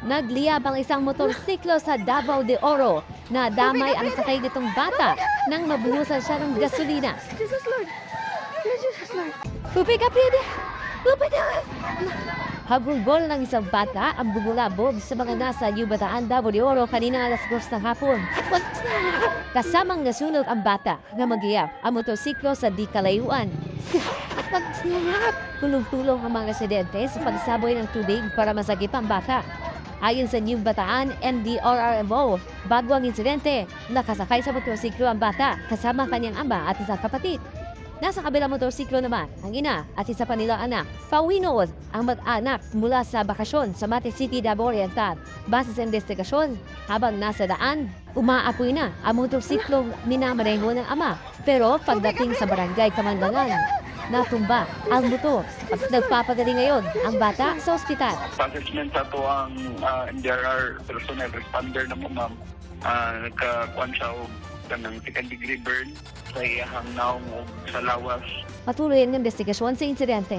Nagliyab ang isang motorsiklo sa Davao de Oro na damay ang sakay nitong bata nang mabuhusan siya ng gasolina. Jesus Lord. Jesus Lord. Tubig ka! Habulbol ng isang bata ang bumulabog sa mga nasa New Bataan, Davao de Oro kanina alas 2 ng hapon. Kasamang nasunog ang bata na magiyap ang motorsiklo sa di kalayuan. Tulong-tulong ang mga residente sa pagsaboy ng tubig para masagip ang bata. Ayon sa New Bataan NDRRMO, bago ang insidente, nakasakay sa motorsiklo ang bata kasama kanyang ama at isang kapatid. Nasa kabilang motorsiklo naman, ang ina at isa pa nilang anak. Pauwi ang mag-anak mula sa bakasyon sa Mate City, Davao Oriental. Base sa investigasyon, habang nasa daan, umaapoy na ang motorsiklong minamaneho ng ama. Pero pagdating sa barangay Kamandangan, natumba ang motor at nagpapagaling ngayon ang bata sa ospital. Assessment sa to ang uh, NDRR personnel responder na mo ma'am. Uh, nagkakuan siya kanang second degree burn sa iyahang naong sa lawas Patuloy ang investigasyon sa insidente.